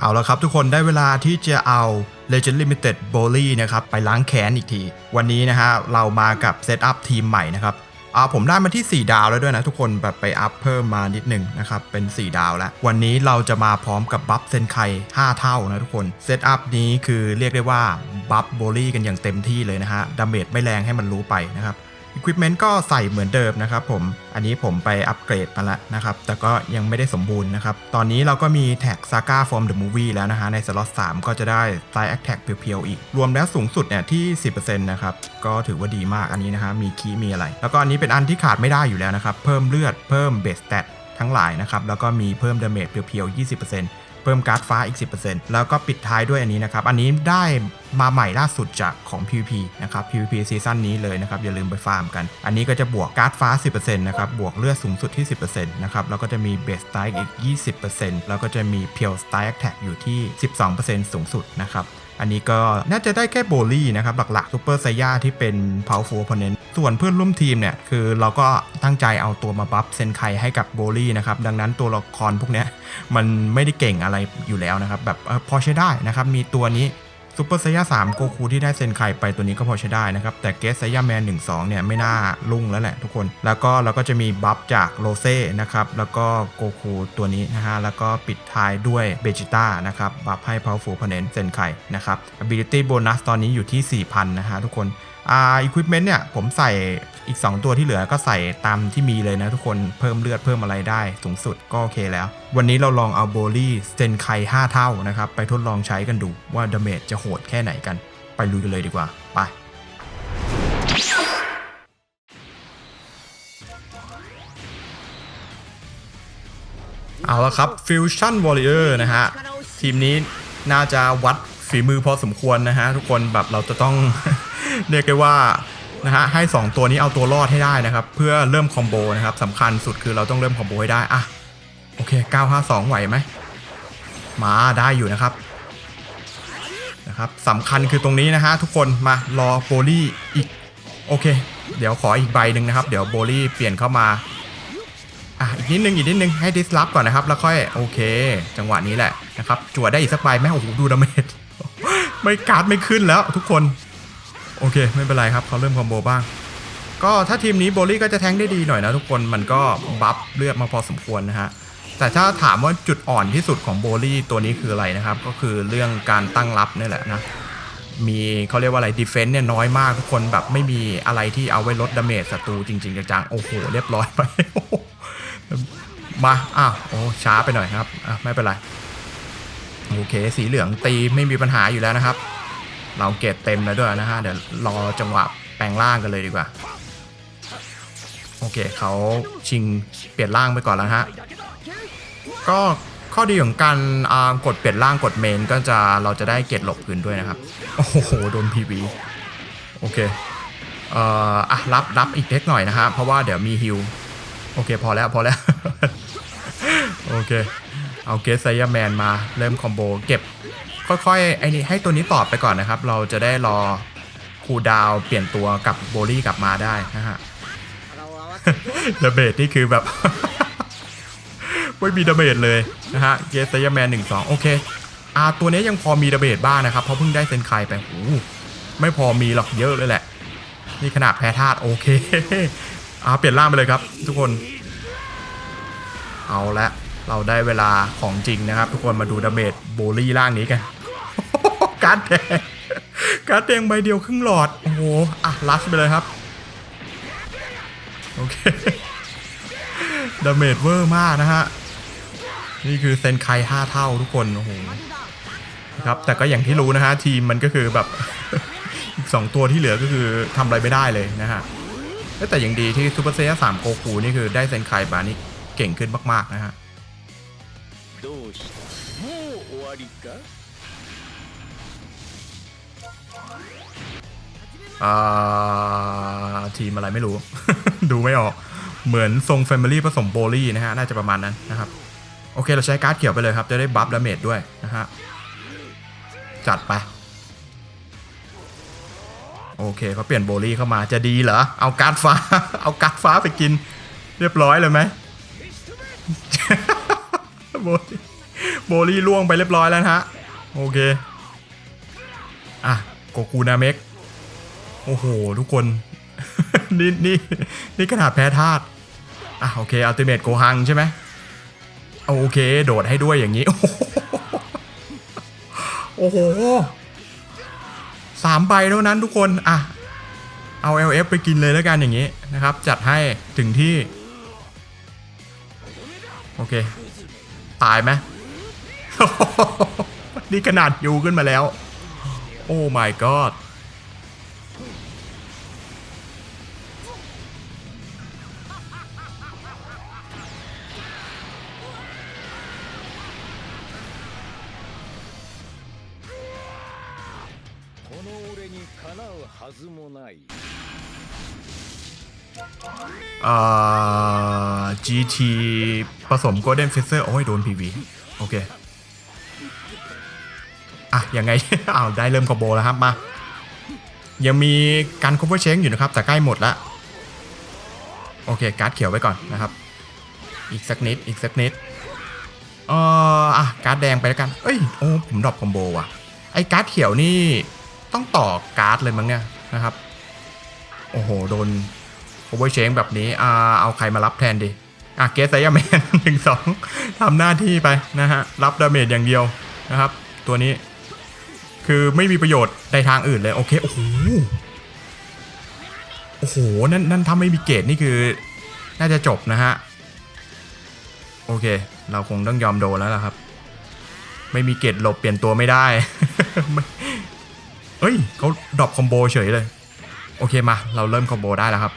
เอาละครับทุกคนได้เวลาที่จะเอา Legend Limited b o l y นะครับไปล้างแค้นอีกที วันนี้นะฮะเรามากับเซตอัพทีมใหม่นะครับอ่าผมได้มาที่ 4 ดาวแล้วด้วยนะทุกคนแบบไปอัพเพิ่มมานิดหนึ่งนะครับเป็น 4 ดาวแล้ว วันนี้เราจะมาพร้อมกับบัฟเซนไค 5 เท่านะทุกคนเซตอัพนี้คือเรียกได้ว่าบัฟโบลี่กันอย่างเต็มที่เลยนะฮะดาเมจไม่แรงให้มันรู้ไปนะครับ Equipment ก็ใส่เหมือนเดิมนะครับผม อันนี้ผมไปอัปเกรดมาแล้วนะครับ แต่ก็ยังไม่ได้สมบูรณ์นะครับ ตอนนี้เราก็มีแท็ก Saga from the movie แล้วนะฮะ ในสล็อต3ก็จะได้ Side Attack เพียวๆอีก รวมแล้วสูงสุดเนี่ยที่ 10%นะครับ ก็ถือว่าดีมากอันนี้นะฮะ มีคีย์มีอะไร แล้วก็อันนี้เป็นอันที่ขาดไม่ได้อยู่แล้วนะครับ เพิ่มเลือด เพิ่มเบส stat ทั้งหลายนะครับ แล้วก็มีเพิ่มดาเมจเพียวๆ20%เพิ่มการ์ดฟ้าอีก 10%แล้วก็ปิดท้ายด้วยอันนี้นะครับ อันนี้ได้มาใหม่ล่าสุดจากของ PVP นะครับ PVP ซีซั่นนี้เลยนะครับอย่าลืมไปฟาร์มกัน อันนี้ก็จะบวกการ์ดฟ้า 10%นะครับบวกเลือดสูงสุดที่ 10%นะครับแล้วก็จะมีเบสสไตล์อีก 20%แล้วก็จะมีเพียวสไตล์แท็กอยู่ที่ 12%สูงสุดนะครับอันนี้ก็น่าจะได้แค่โบลี่นะครับหลักๆซูเปอร์ไซย่าที่เป็น powerful opponent ส่วนเพื่อนร่วมทีมเนี่ยคือเราก็ตั้งใจเอาตัวมาบัฟเซนไคให้กับโบลี่นะครับดังนั้นตัวละครพวกนี้มันไม่ได้เก่งอะไรอยู่แล้วนะครับแบบพอใช้ได้นะครับมีตัวนี้ซูเปอร์ไซย่า3โกคูที่ได้เซนไคไปตัวนี้ก็พอใช้ได้นะครับ แต่เกสไซย่าแมน1 2เนี่ยไม่น่าลุ่งแล้วแหละทุกคน แล้วก็เราก็จะมีบัฟจากโรเซ่นะครับ แล้วก็โกคูตัวนี้นะฮะ แล้วก็ปิดท้ายด้วยเบจิต้านะครับ บัฟให้ powerful opponent เซนไคนะครับ ability bonus ตอนนี้อยู่ที่ 4,000 นะฮะทุกคน อ่า equipment เนี่ยผมใส่อีก 2 ตัวที่เหลือก็ใส่ตามที่มีเลยนะทุกคนเพิ่มเลือดเพิ่มอะไรได้สูงสุดก็โอเคแล้ว วันนี้เราลองเอาโบลี่เซนไค5เท่านะครับ ไปทดลองใช้กันดูว่าดาเมจจะโหดแค่ไหนกัน ไปลุยกันเลยดีกว่า ไปเอาละครับ Fusion Warrior นะฮะ ทีมนี้น่าจะวัดฝีมือพอสมควรนะฮะ ทุกคนแบบเราจะต้อง เรียกได้ว่านะฮะให้ 2 ตัวนี้เอาตัวรอดให้ได้นะครับ เพื่อเริ่มคอมโบนะครับสำคัญสุดคือเราต้องเริ่มคอมโบให้ได้อะโอเค 952 ไหวไหมมาได้อยู่นะครับนะครับสำคัญคือตรงนี้นะฮะทุกคนมารอโบลี่อีกโอเค เดี๋ยวขออีกใบหนึ่งนะครับ เดี๋ยวโบลี่เปลี่ยนเข้ามาอะอีกนิดนึงอีกนิดนึงให้ดิสรับก่อนนะครับ แล้วค่อยโอเค จังหวะนี้แหละนะครับจั่วได้อีกสักใบไหมโอ้โหดูดาเมจไม่การ์ดไม่ขึ้นแล้วทุกคน โอเค ไม่เป็นไรครับเขาเริ่มคอมโบบ้าง ก็ถ้าทีมนี้โบลี่ก็จะแทงได้ดีหน่อยนะทุกคนมันก็บัฟเลือดมาพอสมควรนะฮะแต่ถ้าถามว่าจุดอ่อนที่สุดของโบลี่ตัวนี้คืออะไรนะครับ ก็คือเรื่องการตั้งรับนี่แหละนะมีเขาเรียกว่าอะไรดีเฟนต์เนี่ยน้อยมากทุกคนแบบไม่มีอะไรที่เอาไว้ลดดาเมจศัตรูจริงๆจังๆโอ้โหเรียบร้อยไปมาอ้าวโอ้ช้าไปหน่อยครับอะไม่เป็นไรโอเค สีเหลืองตีไม่มีปัญหาอยู่แล้วนะครับ เราเกตเต็มแล้วด้วยนะฮะ เดี๋ยวรอจังหวะแปลงร่างกันเลยดีกว่า โอเคเขาชิงเปลี่ยนร่างไปก่อนแล้วฮะ ก็ข้อดีของการกดเปลี่ยนร่างกดเมนก็จะเราจะได้เกตหลบคืนด้วยนะครับ โอ้โหโดนพีวีโอเคเอ่ออะรับรับอีกเล็กหน่อยนะฮะ เพราะว่าเดี๋ยวมีฮิลโอเคพอแล้วพอแล้ว โอเค เอาเกสไซยาแมนมาเริ่มคอมโบเก็บ ค่อยๆไอ้นี่ให้ตัวนี้ตอบไปก่อนนะครับ เราจะได้รอคูลดาวน์เปลี่ยนตัวกับโบลี่กลับมาได้นะฮะดาเมจนี่คือแบบ ไม่มีดาเมจเลยนะฮะเกสไซยาแมนหนึ่งสองโอเคอ่าตัวนี้ยังพอมีดาเมจบ้างนะครับ เพราะเพิ่งได้เซนไคไปโอ้โหไม่พอมีหรอกเยอะเลยแหละ นี่ขนาดแพ้ธาตุโอเคอ่าเปลี่ยนร่างไปเลยครับ ทุกคน เอาละเราได้เวลาของจริงนะครับ ทุกคนมาดูดาเมจโบลี่ร่างนี้กัน การ์ดแดงการ์ดแดงใบเดียวครึ่งหลอด โอ้โห อ่ะ ลัสไปเลยครับ โอเค ดาเมจเวอร์มากนะฮะ นี่คือเซนไคห้าเท่าทุกคน โอ้โหนะครับ แต่ก็อย่างที่รู้นะฮะ ทีมมันก็คือแบบ อีกสองตัวที่เหลือก็คือทำอะไรไม่ได้เลยนะฮะ แต่อย่างดีที่ซูเปอร์เซย่าสามโกคูนี่คือได้เซนไคบานี่เก่งขึ้นมากๆนะฮะ どうしたもう終わりか ทีมอะไรไม่รู้ ดูไม่ออก เหมือนทรงแฟมิลี่ผสมโบลี่นะฮะ น่าจะประมาณนั้นนะครับ โอเคเราใช้การ์ดเขียวไปเลยครับ จะได้บัฟดาเมจด้วยนะฮะ จัดไป โอเคเขาเปลี่ยนโบลี่เข้ามาจะดีเหรอ เอาการ์ดฟ้า เอาการ์ดฟ้าไปกิน เรียบร้อยเลยไหมโบลี่ล่วงไปเรียบร้อยแล้วฮะ โอเค อะโกคูนาเมก โอ้โห ทุกคน นี่นี่นี่ขนาดแพ้ธาตุอะโอเคอัลติเมทโกฮังใช่ไหมโอเค โดดให้ด้วยอย่างนี้ โอ้โหสามใบเท่านั้นทุกคนอะเอา LF ไปกินเลยแล้วกันอย่างนี้นะครับ จัดให้ถึงที่ โอเค ตายไหมนี่ขนาดยูขึ้นมาแล้ว โอ้ my god อ่อ GT ผสม Golden f i s s e r โอ้ย โดน PV โอเค อะ ยังไง อ้าว ได้เริ่มคอมโบแล้วครับ มา ยังมีการ cover change อยู่นะครับ แต่ใกล้หมดล้วโอเค การ์ดเขียวไว้ก่อนนะครับ อีกสักนิด อีกสักนิดเอ่ออะ การ์ดแดงไปแล้วกัน เอ้ย โอ้ ผมดรอปคอมโบว่ะ ไอ้การ์ดเขียวนี่ต้องต่อการ์ดเลยมั้งเนี่ยนะครับ โอ้โห โดน โอเวอร์เชงแบบนี้อ่าเอาใครมารับแทนดีอะเกสไซยาแมนหนึ่งสองทำหน้าที่ไปนะฮะ รับดาเมจอย่างเดียวนะครับ ตัวนี้ คือไม่มีประโยชน์ในทางอื่นเลย โอเค โอ้โหโอ้โห นั่นนั่นถ้าไม่มีเกตนี่คือ น่าจะจบนะฮะ โอเค เราคงต้องยอมโดนแล้วล่ะครับ ไม่มีเกตหลบเปลี่ยนตัวไม่ได้ไเอ้ยเขาดรอปคอมโบเฉยเลย โอเคมา เราเริ่มคอมโบได้แล้วครับ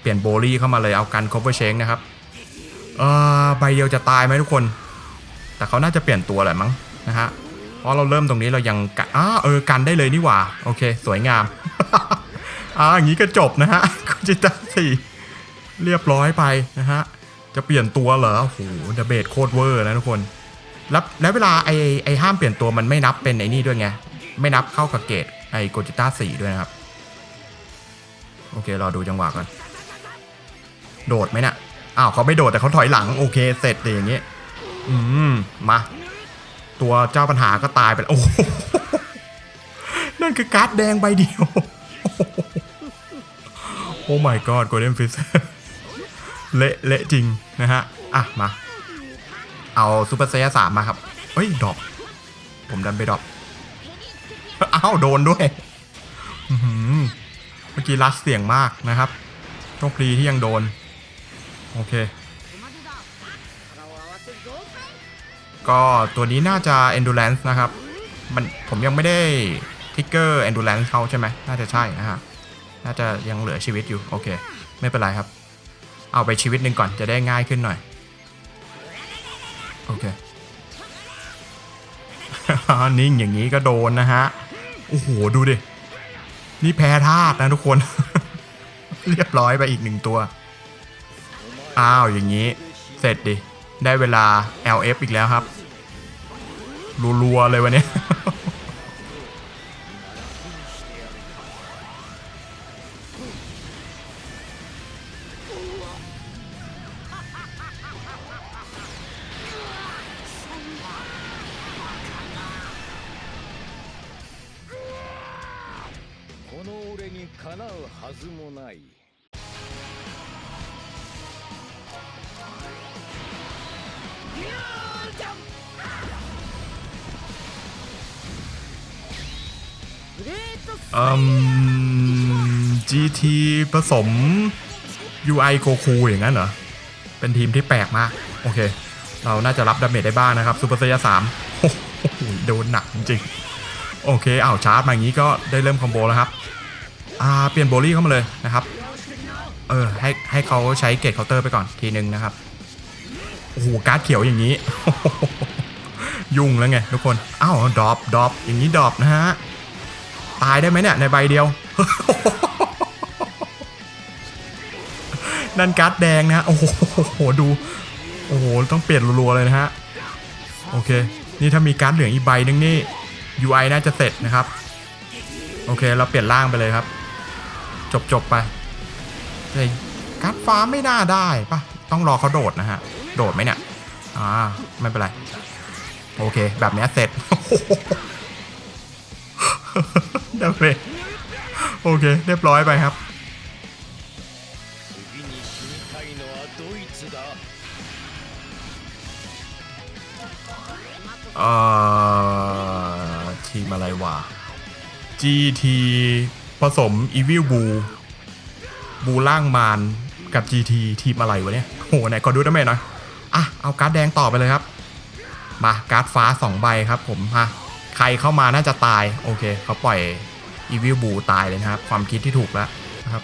เปลี่ยนโบลี่เข้ามาเลยเอากัน cover change นะครับเออใบเดียวจะตายไหมทุกคน แต่เขาน่าจะเปลี่ยนตัวแหละมั้งนะฮะเพราะเราเริ่มตรงนี้เรายังกันอ้าเออกันได้เลยนี่หว่า โอเค สวยงามอ่าอย่างนี้ก็จบนะฮะก็จะตัดสี่เรียบร้อยไปนะฮะจะเปลี่ยนตัวเหรอโอ้โหดเบตโคตรเวอร์นะทุกคน แล้วแล้วเวลาไอไอห้ามเปลี่ยนตัวมันไม่นับเป็นไอนี่ด้วยไง ไม่นับเข้ากับเกตไอโกจิต้าสี่ด้วยนะครับ โอเค รอดูจังหวะก่อน โดดไหมเนะ่ะอ้าวเขาไม่โดดแต่เขาถอยหลังโอเคเสร็จเลยอย่างงี้อืมมา ตัวเจ้าปัญหาก็ตายไปแล้วโอ้นั่นคือการ์ดแดงใบเดียว โอ้ my god golden fist เละเละจริงนะฮะ อะ มา เอาซูเปอร์เซียสามมาครับ เฮ้ยดรอปผมดันไปดรอปอ้าว โดนด้วยเมื่อกี้รัดเสียงมากนะครับโชคดีที่ยังโดน โอเค ก็ตัวนี้น่าจะ endurance นะครับ มันผมยังไม่ได้ทิกเกอร์ endurance เขาใช่ไหม น่าจะใช่นะฮะ น่าจะยังเหลือชีวิตอยู่ โอเค ไม่เป็นไรครับ เอาไปชีวิตหนึ่งก่อนจะได้ง่ายขึ้นหน่อย โอเค นิ่งอย่างนี้ก็โดนนะฮะ โอ้โห ดูดิ นี่แพ้ธาตุนะทุกคน เรียบร้อยไปอีกหนึ่งตัว อ้าวอย่างนี้ เสร็จดิ ได้เวลา LF อีกแล้วครับ รัวๆเลยวันนี้ ผสม UI โ o คูอย่างนั้นเหรอ เป็นทีมที่แปลกมาก โอเค เราน่าจะรับดาเมจได้บ้างนะครับซูเปอร์เซียสามโอ้โหโดนหนักจริง โอเคอ้าวชาร์จมาอย่างนี้ก็ได้เริ่มคอมโบแล้วครับอ่าเปลี่ยนโบลี่เข้ามาเลยนะครับ เออให้ให้เขาใช้เกตเคาน์เตอร์ไปก่อนทีนึงนะครับ โอ้โหการ์ดเขียวอย่างนี้ ยุ่งแล้วไงทุกคน อ้าวดรอปดรอปอย่างนี้ดรอปนะฮะ ตายได้ไหมเนี่ยในใบเดียว นั่นการ์ดแดงนะฮะโอ้โหดู โอ้โห ต้องเปลี่ยนรัวๆเลยนะฮะ โอเค นี่ถ้ามีการ์ดเหลืองอีกใบนึงนี่ UI น่าจะเสร็จนะครับ โอเค เราเปลี่ยนร่างไปเลยครับ จบจบไปแต่การ์ดฟ้าไม่น่าได้ปะต้องรอเขาโดดนะฮะ โดดไหมเนี่ย อ่า ไม่เป็นไร โอเค แบบนี้เสร็จเดเมจโอเค เรียบร้อยไปครับ เอ่อทีมอะไรวะ GT ผสม Evil b ูบูล่างมานกับ GT ทีมอะไรวะเนี่ยโหไหนก็ดูได้ไหมหน่อยอะ เอาการ์ดแดงต่อไปเลยครับ มาการ์ดฟ้า 2 ใบครับผมฮะใครเข้ามาน่าจะตาย โอเค เขาปล่อย Evil b ูตายเลยนะครับ ความคิดที่ถูกแล้วนะครับ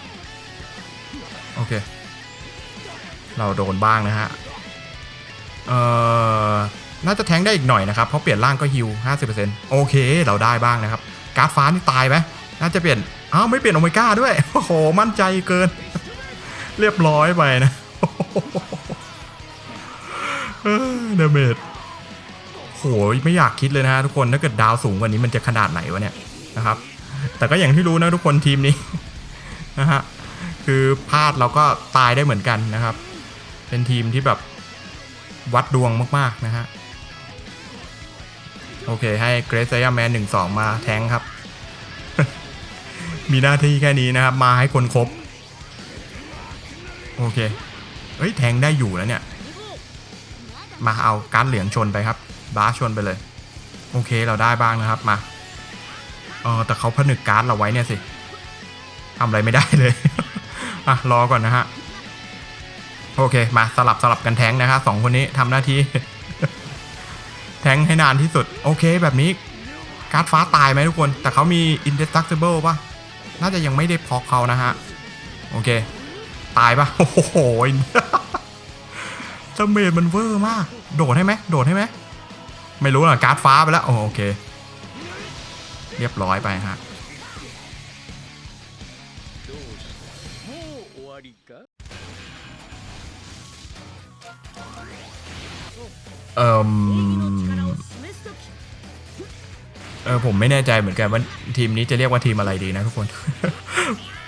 โอเค เราโดนบ้างนะฮะ เอ่อ น่าจะแทงได้อีกหน่อยนะครับเพราะเปลี่ยนร่างก็ฮิว50%โอเค เราได้บ้างนะครับการ์ดฟ้านี่ตายไหมน่าจะเปลี่ยนอ้าวไม่เปลี่ยนโอเมก้าด้วยโอ้โหมั่นใจเกิน เรียบร้อยไปนะเดเมจโหยไม่อยากคิดเลยนะฮะทุกคนถ้าเกิดดาวสูงกว่านี้มันจะขนาดไหนวะเนี่ยนะครับ แต่ก็อย่างที่รู้นะทุกคนทีมนี้นะฮะคือพลาดเราก็ตายได้เหมือนกันนะครับ เป็นทีมที่แบบวัดดวงมากๆนะฮะ โอเค ให้เกรซไซยาแมนหนึ่งสองมาแทงครับ มีหน้าที่แค่นี้นะครับ มาให้คนครบ โอเค เฮ้ย แทงได้อยู่แล้วเนี่ย มาเอาการดเหลืองชนไปครับ บาชนไปเลย โอเคเราได้บ้างนะครับมาเออแต่เขาผนึกการ์ดเราไว้เนี่ยสิทำอะไรไม่ได้เลย อะ รอก่อนนะฮะ โอเค มาสลับสลับกันแทงนะครับสองคนนี้ทำหน้าที่ แทงให้นานที่สุด โอเคแบบนี้ การ์ดฟ้าตายไหมทุกคน แต่เขามี indestructible ปะน่าจะยังไม่ได้พอกเขานะฮะ โอเค ตายปะโอ้โหจเมดมันเวอร์มาก โดดให้ไหมโดดให้ไหมไม่รู้นะการ์ดฟ้าไปแล้ว โอเค เรียบร้อยไปฮะเอ่อ เออผมไม่แน่ใจเหมือนกันว่าทีมนี้จะเรียกว่าทีมอะไรดีนะทุกคน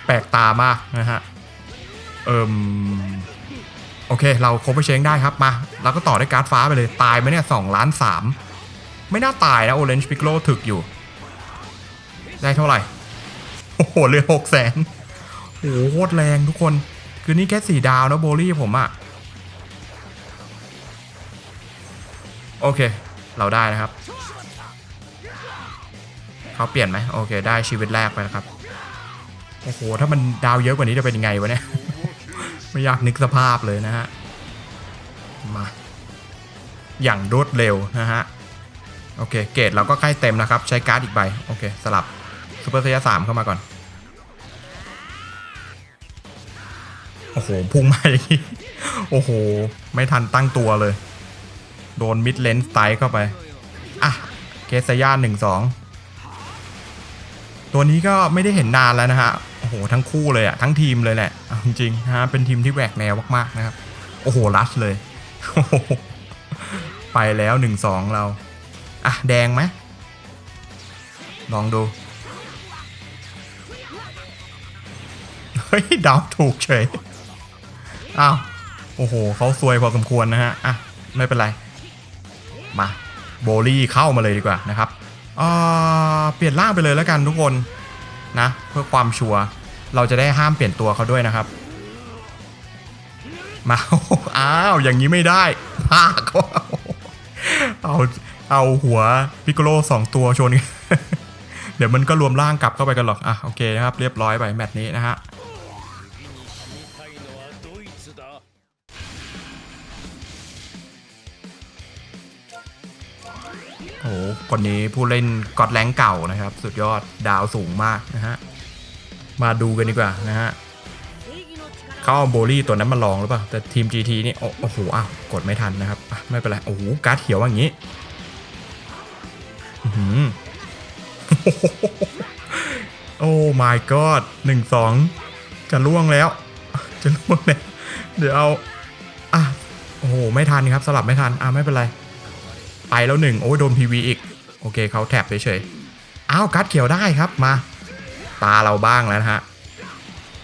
แปลกตามากนะฮะ เอ่มโอเค เราครบไปเชงได้ครับมาเราก็ต่อด้วยการ์ดฟ้าไปเลย ตายไหมเนี่ยสองล้านสามไม่น่าตายนะโอเรนจ์พิกโลถึกอยู่ ได้เท่าไหร่ โอ้โหเลือหกแสนโอ้โหโคตรแรงทุกคน คือนี่แค่สี่ดาวนะโบลี่ผมอะโอเค เราได้นะครับ เขาเปลี่ยนไหมโอเค ได้ชีวิตแรกไปแล้วครับ โอ้โห ถ้ามันดาวเยอะกว่านี้จะเป็นยังไงวะเนี่ย ไม่อยากนึกสภาพเลยนะฮะ มา อย่างรวดเร็วนะฮะ โอเค เกรดเราก็ใกล้เต็มนะครับ ใช้การ์ดอีกใบ โอเค สลับซูเปอร์เซียสามเข้ามาก่อน โอ้โห พุ่งมาอย่างนี้ โอ้โห ไม่ทันตั้งตัวเลย โดนมิดเลนส์ไตเข้าไป อะ เกสยาหนึ่งสอง ตัวนี้ก็ไม่ได้เห็นนานแล้วนะฮะโอ้โหทั้งคู่เลยอะทั้งทีมเลยแหละจริงๆนะฮะเป็นทีมที่แหวกแนวมากๆนะครับ โอ้โหรัชเลยโอ้โหไปแล้วหนึ่งสองเรา อะ แดงไหมลองดูเฮ้ยดาวถูกเฉย อ้าว โอ้โห เขาซวยพอสมควรนะฮะ อะ ไม่เป็นไร มา โบลี่เข้ามาเลยดีกว่านะครับ เปลี่ยนร่างไปเลยแล้วกันทุกคนนะ เพื่อความชัวร์เราจะได้ห้ามเปลี่ยนตัวเขาด้วยนะครับ มาอ้าวอย่างนี้ไม่ได้พาดเขาเอาเอาหัวพิกโลสองตัวชนกันเดี๋ยวมันก็รวมร่างกลับเข้าไปกันหรอกอะโอเคนะครับ เรียบร้อยไปแมตช์นี้นะฮะ คนนี้ผู้เล่นกอดแรงเก่านะครับ สุดยอดดาวสูงมากนะฮะ มาดูกันดีกว่านะฮะเขาเอาโบลี่ตัวนั้นมาลองหรือเปล่า แต่ทีม GT นี่โอ้โหอ้าวกดไม่ทันนะครับ ไม่เป็นไร โอ้โหการ์ดเขียวอย่างนี้โอ้ my god หนึ่งสองจะล่วงแล้ว จะล่วงแล้วเดี๋ยวเอาอะโอ้โห ไม่ทันครับ สลับไม่ทัน อะ ไม่เป็นไร ไปแล้วหนึ่งโอ้ยโดน PV อีก โอเคเขาแท็บเฉยๆ อ้าวการ์ดเขียวได้ครับมา ตาเราบ้างแล้วนะฮะ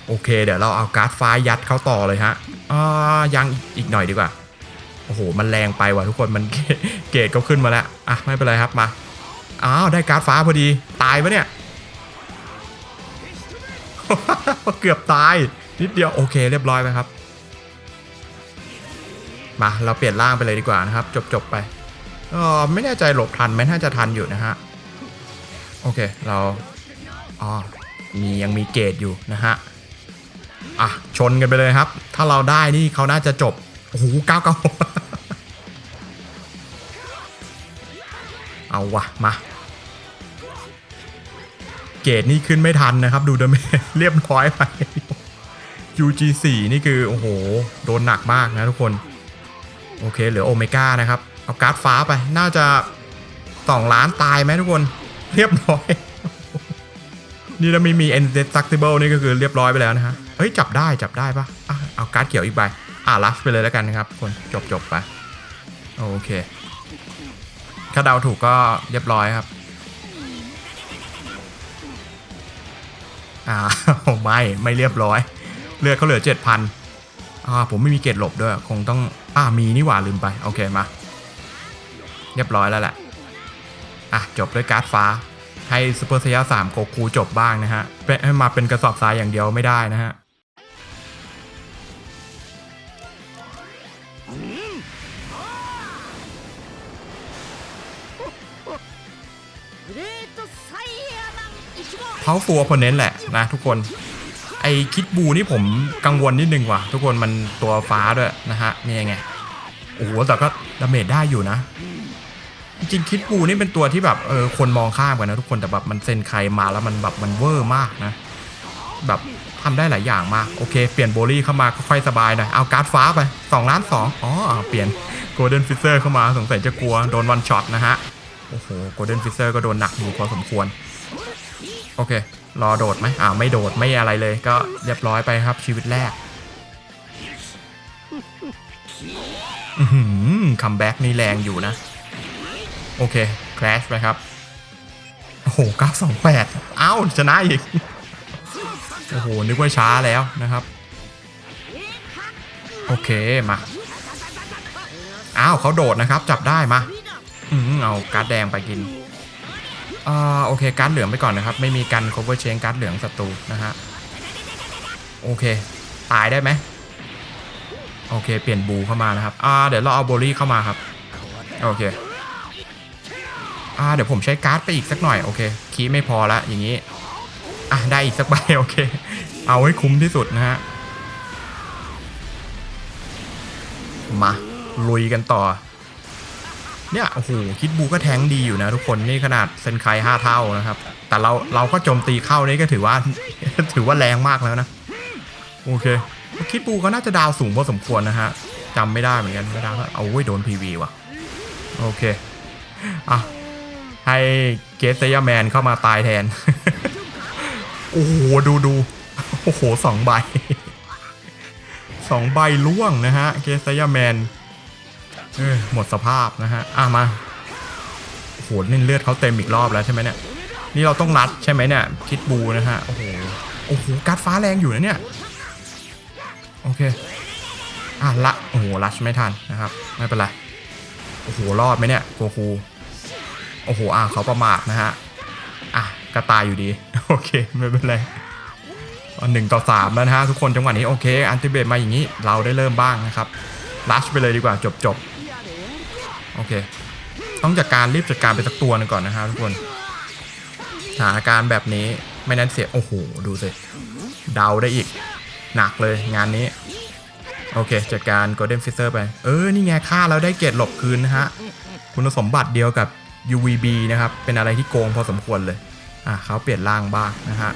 โอเค เดี๋ยวเราเอาการ์ดฟ้ายัดเข้าต่อเลยฮะอ่ายังอีกหน่อยดีกว่า โอ้โห มันแรงไปว่ะทุกคนมันเกรดก็ขึ้นมาแล้ว อะ ไม่เป็นไรครับมาอ้าวได้การ์ดฟ้าพอดีตายปะเนี่ย เกือบตายนิดเดียวโอเคเรียบร้อยไปครับ มาเราเปลี่ยนร่างไปเลยดีกว่านะครับ จบจบไป เออไม่แน่ใจหลบทันไหมน่าจะทันอยู่นะฮะ โอเค เราอ๋อมียังมีเกรดอยู่นะฮะ อะ ชนกันไปเลยครับ ถ้าเราได้นี่เขาน่าจะจบ โอ้โหเก้าเก้าเอาวะมา เกรดนี่ขึ้นไม่ทันนะครับ ดูดาเมเรียบร้อยไป UG4 นี่คือ โอ้โห โดนหนักมากนะทุกคน โอเค เหลือโอเมก้านะครับ เอาการ์ดฟ้าไป น่าจะ2ล้านตายไหมทุกคน เรียบร้อย นี่ถ้าไม่มี indestructible นี่ก็คือเรียบร้อยไปแล้วนะฮะ เฮ้ย จับได้จับได้ปะอะเอาการ์ดเขียวอีกใบ อะลัชไปเลยแล้วกันนะครับคนจบจบไป โอเค ถ้าเดาถูกก็เรียบร้อยครับ อ่าไม่ไม่เรียบร้อย เลือดเขาเหลือเจ็ดพันอ่าผมไม่มีเกรดหลบด้วย คงต้องอ่ามีนี่หว่าลืมไป โอเคมา เรียบร้อยแล้วแหละ อะ จบด้วยการ์ดฟ้า ให้ซูเปอร์สยาสามโกคูจบบ้างนะฮะให้มาเป็นกระสอบทรายอย่างเดียวไม่ได้นะฮะเท้าฟัวพอนเน้นแหละนะทุกคน ไอคิดบูนี่ผมกังวลนิดนึงว่ะ ทุกคนมันตัวฟ้าด้วยนะฮะนี่ไงโอ้โหแต่ก็ดาเมจได้อยู่นะ จริงคิดบูนี่เป็นตัวที่แบบเออคนมองข้ามกันนะทุกคนแต่แบบมันเซนใครมาแล้วมันแบบมันเวอร์มากนะ แบบทำได้หลายอย่างมากโอเค เปลี่ยนโบลี่เข้ามาก็ค่อยสบายหน่อยเอาการ์ดฟ้าไป2ล้าน2อ๋อเปลี่ยนโกลเด้นฟิเซอร์เข้ามาสงสัยจะกลัวโดนวันช็อตนะฮะโอ้โหโกลเด้นฟิเซอร์ก็โดนหนักอยู่พอสมควร โอเค รอโดดไหมอ่าไม่โดดไม่อะไรเลยก็เรียบร้อยไปครับชีวิตแรกอืมคัมแบ็กนี่แรงอยู่นะ โอเคคราชไปครับ โอ้โห 928 เอ้า ชนะอีก โอ้โห นึกว่าช้าแล้วนะครับ โอเค มาอ้าวเขาโดดนะครับ จับได้มา อืมเอาการ์ดแดงไปกินอ่าโอเคการ์ดเหลืองไปก่อนนะครับ ไม่มีการ cover chain การ์ดเหลืองศัตรูนะฮะ โอเค ตายได้ไหมโอเค เปลี่ยนบูเข้ามานะครับ อ่า เดี๋ยวเราเอาโบลี่เข้ามาครับ โอเค อ่าเดี๋ยวผมใช้การ์ดไปอีกสักหน่อยโอเคคีย์ไม่พอละอย่างนี้อะได้อีกสักใบโอเค เอาให้คุ้มที่สุดนะฮะมาลุยกันต่อ เนี่ยโอ้โหคิดบูก็แทงดีอยู่นะทุกคนนี่ขนาดเซนไคห้าเท่านะครับ แต่เราเราก็โจมตีเข้านี่ก็ถือว่าถือว่าแรงมากแล้วนะ โอเค คิดบูก็น่าจะดาวสูงพอสมควรนะฮะจำไม่ได้เหมือนกันไม่ได้ก็เอาไว้โดนพีวีว่ะ โอเคอะ ให้เกสเซยแมนเข้ามาตายแทน โอ้โห ดูดูโอ้โหสองใบสองใบล่วงนะฮะ เกสเซยแมนเออหมดสภาพนะฮะ อะมาโอ้โหนี่เลือดเขาเต็มอีกรอบแล้วใช่ไหมเนี่ย นี่เราต้องรัดใช่ไหมเนี่ย คิดบูนะฮะ โอ้โห โอ้โหการ์ดฟ้าแรงอยู่นะเนี่ย โอเค อะละ โอ้โหรัชไม่ทันนะครับ ไม่เป็นไร โอ้โห รอดไหมเนี่ยโกคู โอ้โหอะเขาประมาทนะฮะ อะกระตายอยู่ดี โอเค ไม่เป็นไรหนึ่งต่อสามแล้วนะฮะ ทุกคนจังหวะนี้โอเค อันติเบตมาอย่างนี้ เราได้เริ่มบ้างนะครับ ลัชไปเลยดีกว่าจบจบโอเค ต้องจัดการรีบจัดการไปสักตัวหนึงก่อนนะฮะทุกคนสถานการณ์แบบนี้ไม่นั้นเสีย โอ้โห ดูสิ เดาได้อีก หนักเลยงานนี้ โอเค จัดการ Golden f i s h e r ไป เออ นี่ไงค่าแล้วได้เกรดหลบคืนนะฮะ คุณสมบัติเดียวกับ UVB นะครับ เป็นอะไรที่โกงพอสมควรเลย อะเขาเปลี่ยนร่างบ้างนะฮะ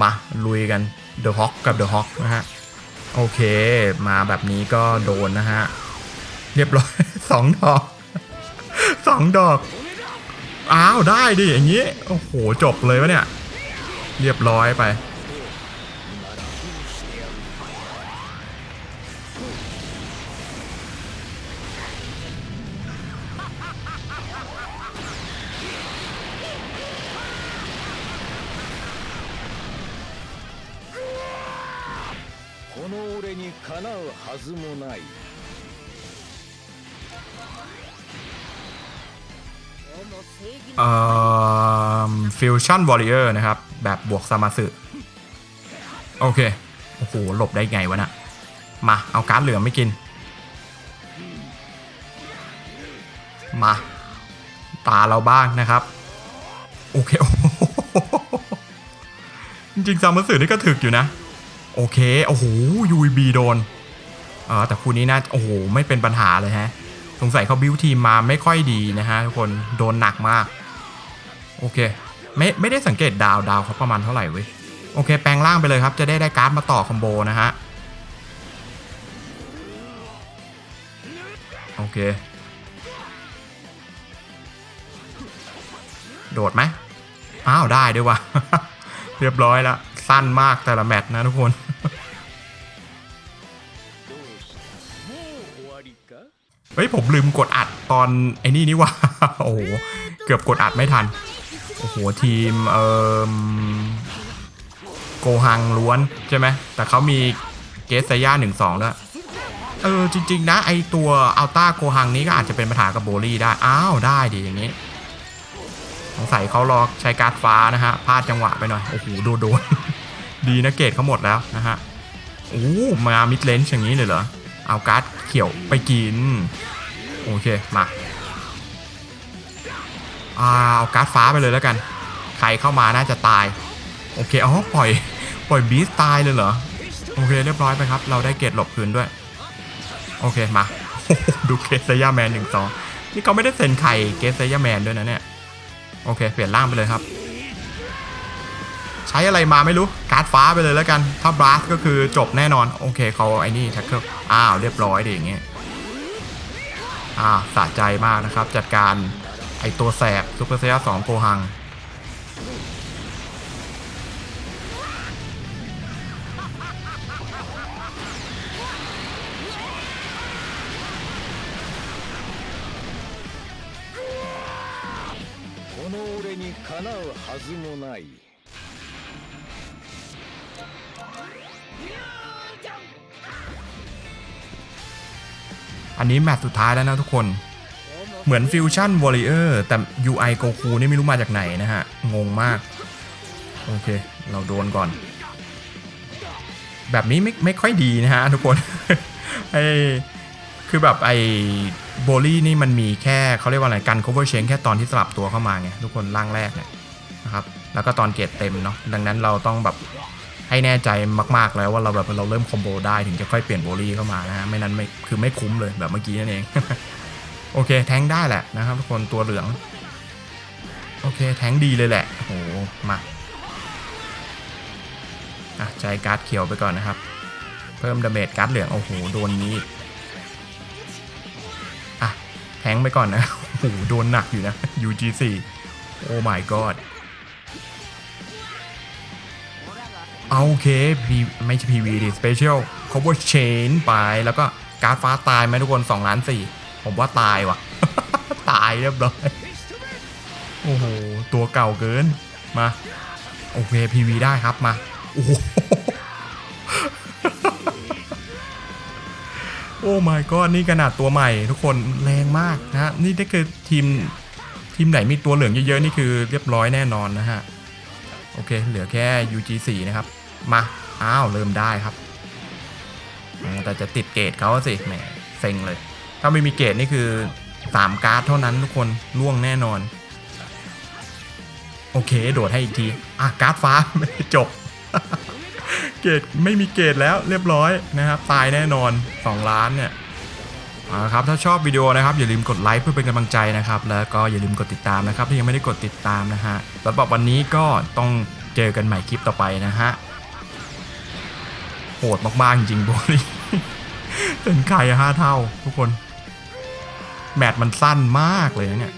มาลุยกัน The Hawk กับ The Hawk นะฮะ โอเค มาแบบนี้ก็โดนนะฮะ เรียบร้อย สองดอกสองดอก อ้าว ได้ดิ อย่างนี้ โอ้โห จบเลยวะเนี่ย เรียบร้อยไป もないฟิวชั่นวอริเออร์นะครับ แบบบวกซามาสึโอเค โอ้โห หลบได้ไงวะนะ่ะ มา เอาการ์ดเหลืองไม่กิน มา ตาเราบ้างนะครับ โอเค จริงๆซามาสึนี่ก็ถึกอยู่นะ โอเค โอ้โหยูบีโดน เออแต่คู่นี้น่าโอ้โหไม่เป็นปัญหาเลยฮะ สงสัยเขาบิวทีมมาไม่ค่อยดีนะฮะทุกคนโดนหนักมาก โอเค ไม่ไม่ได้สังเกตดาวดาวเขาประมาณเท่าไหร่เว้ยโอเค แปลงร่างไปเลยครับ จะได้ได้การ์ดมาต่อคอมโบนะฮะ โอเค โดดไหมอ้าว ได้ด้วยวะ เรียบร้อยแล้วสั้นมากแต่ละแมตช์นะทุกคน ยผมลืมกดอัดตอนไอ้นี่นี่ว่าโอ้โหเกือบกดอัดไม่ทัน โอ้โหทีมเอ่อโกฮังล้วนใช่ไหมแต่เขามีเกสไซย่าหนึ่งสองด้วย เออจริง ๆ นะ ไอตัวอัลต้าโกฮังนี้ก็อาจจะเป็นปัญหากับโบลี่ได้ อ้าวได้ดิอย่างนี้สงสัยเขารอใช้การ์ดฟ้านะฮะพลาดจังหวะไปหน่อย โอ้โหโดนโดนดีนะเกตเขาหมดแล้วนะฮะโอ้มามิดเลนส์อย่างนี้เลยเหรอ เอาการ์ดเขียวไปกิน โอเค มาอาเอาการ์ดฟ้าไปเลยแล้วกัน ใครเข้ามาน่าจะตาย โอเคอ๋อปล่อย ปล่อยบีสตายเลยเหรอ โอเค เรียบร้อยไปครับ เราได้เกรดหลบคืนด้วย โอเค มา ดูเกสเซย่าแมนหนึ่งสองนี่เขาไม่ได้เซ็นไข่เกสเซย่าแมนด้วยนะเนี่ย โอเค เปลี่ยนร่างไปเลยครับ ใช้อะไรมาไม่รู้ การ์ดฟ้าไปเลยแล้วกัน ถ้าบลัสก็คือจบแน่นอน โอเคเขาไอ้นี่แท็กเกิลอ้าว เรียบร้อยดิอย่างเงี้ย อ่าสะใจมากนะครับ จัดการไอตัวแสบซูเปอร์เซียสองโกหัง この俺にかなうはずもない อันนี้แมตช์สุดท้ายแล้วนะทุกคน เหมือนฟิวชั่นวอริเออร์แต่ UI โกคูนี่ไม่รู้มาจากไหนนะฮะ งงมาก โอเค เราโดนก่อน แบบนี้ไม่ไม่ค่อยดีนะฮะทุกคนไอคือแบบไอโบลี่นี่มันมีแค่เขาเรียกว่าอะไรกัน cover chain แค่ตอนที่สลับตัวเข้ามาไงทุกคนร่างแรกเนี่ยนะครับ แล้วก็ตอนเกรดเต็มเนาะดังนั้นเราต้องแบบ ให้แน่ใจมากๆแล้วว่าเราแบบเราเริ่มคอมโบได้ถึงจะค่อยเปลี่ยนโบลี่เข้ามานะฮะไม่นั้นไม่คือไม่คุ้มเลยแบบเมื่อกี้นั่นเอง โอเคแทงได้แหละนะครับทุกคนตัวเหลือง โอเคแทงดีเลยแหละโอ้โหมาอะใจการ์ดเขียวไปก่อนนะครับ เพิ่มดาเมจการ์ดเหลืองโอ้โหโดนนี้อะแทงไปก่อนนะโอ้โหโดนหนักอยู่นะ UG4 โอ้ my god เอาโอเคพีไม่ใช่ PV ดิ Special Cover Chain ไปแล้วก็การ์ดฟ้าตายไหมทุกคน2ล้าน4ผมว่าตายว่ะ ตายเรียบร้อยโอ้โห ตัวเก่าเกินมา โอเค PV ได้ครับมา โอ้โหโอ้ my god นี่ขนาดตัวใหม่ทุกคนแรงมากนะฮะ นี่ถ้าคือทีมทีมไหนมีตัวเหลืองเยอะๆ นี่คือเรียบร้อยแน่นอนนะฮะ โอเค เหลือแค่ UG4 นะครับ มา อ้าว เริ่มได้ครับ แต่จะติดเกรดเขาสิ แหม เซ็งเลย ถ้าไม่มีเกรดนี่คือ 3 การ์ดเท่านั้นทุกคนล่วงแน่นอน โอเค โดดให้อีกที อะ การ์ดฟ้าไม่จบ เกรดไม่มีเกรดแล้วเรียบร้อยนะครับ ตายแน่นอน 2 ล้านเนี่ย เอาละครับถ้าชอบวิดีโอนะครับอย่าลืมกดไลค์เพื่อเป็นกำลังใจนะครับ แล้วก็อย่าลืมกดติดตามนะครับที่ยังไม่ได้กดติดตามนะฮะสำหรับวันนี้ก็ต้องเจอกันใหม่คลิปต่อไปนะฮะโหดมากๆจริงๆโบนี้เป็นไข่ห้าเท่าทุกคน แมตช์มันสั้นมากเลยนะเนี่ย